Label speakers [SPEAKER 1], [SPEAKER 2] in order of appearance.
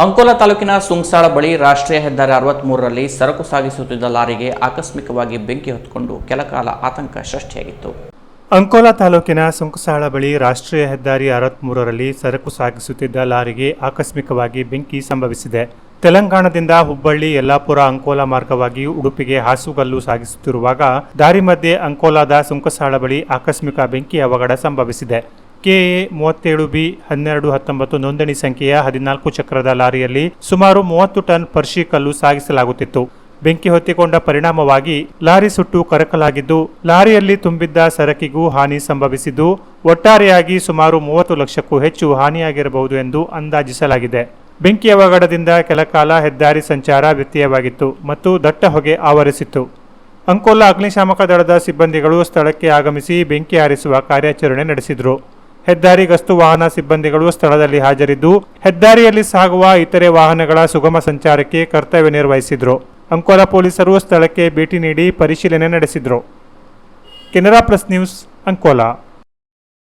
[SPEAKER 1] ಅಂಕೋಲಾ ತಾಲೂಕಿನ ಸುಂಗ್ಸಾಳ ಬಳಿ ರಾಷ್ಟ್ರೀಯ ಹೆದ್ದಾರಿ ಅರವತ್ಮೂರರಲ್ಲಿ ಸರಕು ಸಾಗಿಸುತ್ತಿದ್ದ ಲಾರಿಗೆ ಆಕಸ್ಮಿಕವಾಗಿ ಬೆಂಕಿ ಹೊತ್ತುಕೊಂಡು ಕೆಲಕಾಲ ಆತಂಕ ಸೃಷ್ಟಿಯಾಗಿತ್ತು.
[SPEAKER 2] ಅಂಕೋಲಾ ತಾಲೂಕಿನ ಸುಂಕಸಾಳ ಬಳಿ ರಾಷ್ಟ್ರೀಯ ಹೆದ್ದಾರಿ ಅರವತ್ಮೂರರಲ್ಲಿ ಸರಕು ಸಾಗಿಸುತ್ತಿದ್ದ ಲಾರಿಗೆ ಆಕಸ್ಮಿಕವಾಗಿ ಬೆಂಕಿ ಸಂಭವಿಸಿದೆ. ತೆಲಂಗಾಣದಿಂದ ಹುಬ್ಬಳ್ಳಿ, ಯಲ್ಲಾಪುರ, ಅಂಕೋಲಾ ಮಾರ್ಗವಾಗಿ ಉಡುಪಿಗೆ ಹಾಸುಗಲ್ಲು ಸಾಗಿಸುತ್ತಿರುವಾಗ ದಾರಿ ಮಧ್ಯೆ ಅಂಕೋಲಾದ ಸುಂಕಸಾಳ ಬಳಿ ಆಕಸ್ಮಿಕ ಬೆಂಕಿ ಅವಘಡ ಸಂಭವಿಸಿದೆ. ಕೆಎ ಮೂವತ್ತೇಳು ಬಿ ಹನ್ನೆರಡು ಹತ್ತೊಂಬತ್ತು ನೋಂದಣಿ ಸಂಖ್ಯೆಯ ಹದಿನಾಲ್ಕು ಚಕ್ರದ ಲಾರಿಯಲ್ಲಿ ಸುಮಾರು ಮೂವತ್ತು ಟನ್ ಪರ್ಷಿ ಕಲ್ಲು ಸಾಗಿಸಲಾಗುತ್ತಿತ್ತು. ಬೆಂಕಿ ಹೊತ್ತಿಕೊಂಡ ಪರಿಣಾಮವಾಗಿ ಲಾರಿ ಸುಟ್ಟು ಕರಕಲಾಗಿದ್ದು, ಲಾರಿಯಲ್ಲಿ ತುಂಬಿದ್ದ ಸರಕಿಗೂ ಹಾನಿ ಸಂಭವಿಸಿದ್ದು, ಒಟ್ಟಾರೆಯಾಗಿ ಸುಮಾರು ಮೂವತ್ತು ಲಕ್ಷಕ್ಕೂ ಹೆಚ್ಚು ಹಾನಿಯಾಗಿರಬಹುದು ಎಂದು ಅಂದಾಜಿಸಲಾಗಿದೆ. ಬೆಂಕಿ ಅವಘಡದಿಂದ ಕೆಲಕಾಲ ಹೆದ್ದಾರಿ ಸಂಚಾರ ವ್ಯತ್ಯಯವಾಗಿತ್ತು ಮತ್ತು ದಟ್ಟ ಹೊಗೆ ಆವರಿಸಿತ್ತು. ಅಂಕೋಲಾ ಅಗ್ನಿಶಾಮಕ ದಳದ ಸಿಬ್ಬಂದಿಗಳು ಸ್ಥಳಕ್ಕೆ ಆಗಮಿಸಿ ಬೆಂಕಿ ಆರಿಸುವ ಕಾರ್ಯಾಚರಣೆ ನಡೆಸಿದರು. ಹೆದ್ದಾರಿ ಗಸ್ತು ವಾಹನ ಸಿಬ್ಬಂದಿಗಳು ಸ್ಥಳದಲ್ಲಿ ಹಾಜರಿದ್ದು, ಹೆದ್ದಾರಿಯಲ್ಲಿ ಸಾಗುವ ಇತರೆ ವಾಹನಗಳ ಸುಗಮ ಸಂಚಾರಕ್ಕೆ ಕರ್ತವ್ಯ ನಿರ್ವಹಿಸಿದ್ರು. ಅಂಕೋಲಾ ಪೊಲೀಸರು ಸ್ಥಳಕ್ಕೆ ಭೇಟಿ ನೀಡಿ ಪರಿಶೀಲನೆ ನಡೆಸಿದರು. Canara plus news Ankola.